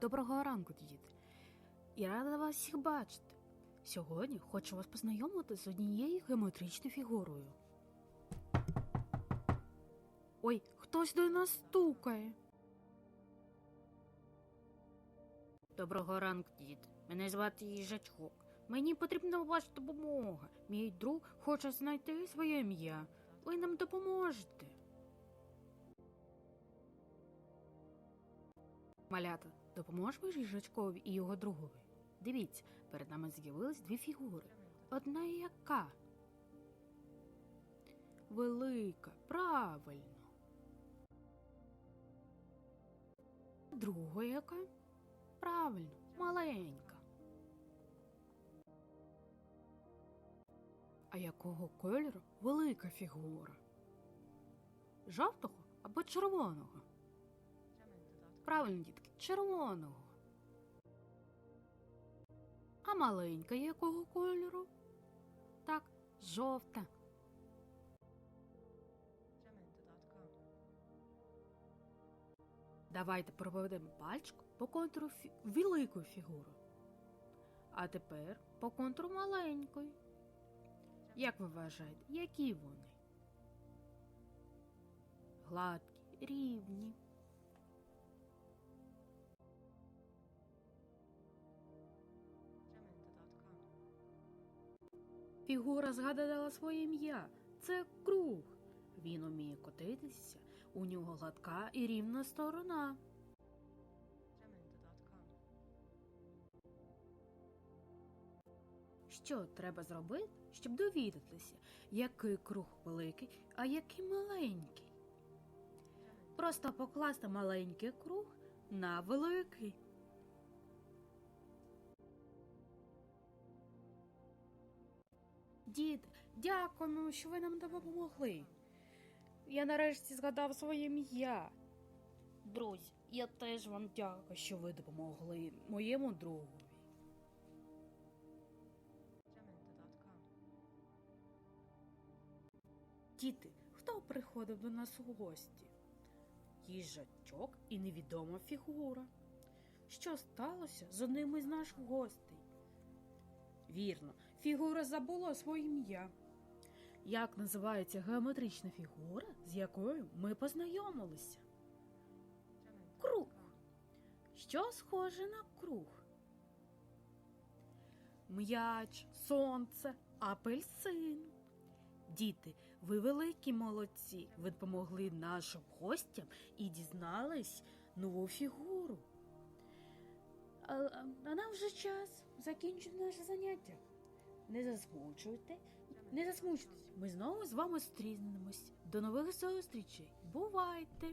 Доброго ранку, діти. І рада вас всіх бачити. Сьогодні хочу вас познайомити з однією геометричною фігурою. Ой, хтось до нас стукає. Доброго ранку, діти. Мене звати їжачок. Мені потрібна ваша допомога. Мій друг хоче знайти своє ім'я. Ви нам допоможете. Малята, допоможеш їжачкові і його другові? Дивіться, перед нами з'явились дві фігури. Одна яка? Велика, правильно. Друга яка? Правильно, маленька. А якого кольору велика фігура? Жовтого або червоного? Правильно, дітки, червоного. А маленька якого кольору? Так, жовта. Давайте проведемо пальчик по контуру фі... великої фігури. А тепер по контуру маленької. Як ви вважаєте, які вони? Гладкі, рівні. Фігура згадала своє ім'я. Це круг. Він уміє котитися, у нього гладка і рівна сторона. Що треба зробити, щоб довідатися, який круг великий, а який маленький? Просто покласти маленький круг на великий. Дід, дякуємо, що ви нам допомогли. Я нарешті згадав своє ім'я. Друзі, я теж вам дякую, що ви допомогли моєму другові. Діти, хто приходив до нас у гості? Їжачок і невідома фігура. Що сталося з одним із наших гостей? Вірно, фігура забула своє ім'я. Як називається геометрична фігура, з якою ми познайомилися? Круг. Що схоже на круг? М'яч, сонце, апельсин. Діти, ви великі молодці. Ви допомогли нашим гостям і дізнались нову фігуру. А, нам вже час закінчити наше заняття. Не засмучуйте, не засмучуйтесь. Ми знову з вами стрінемось. До нових зустрічей. Бувайте!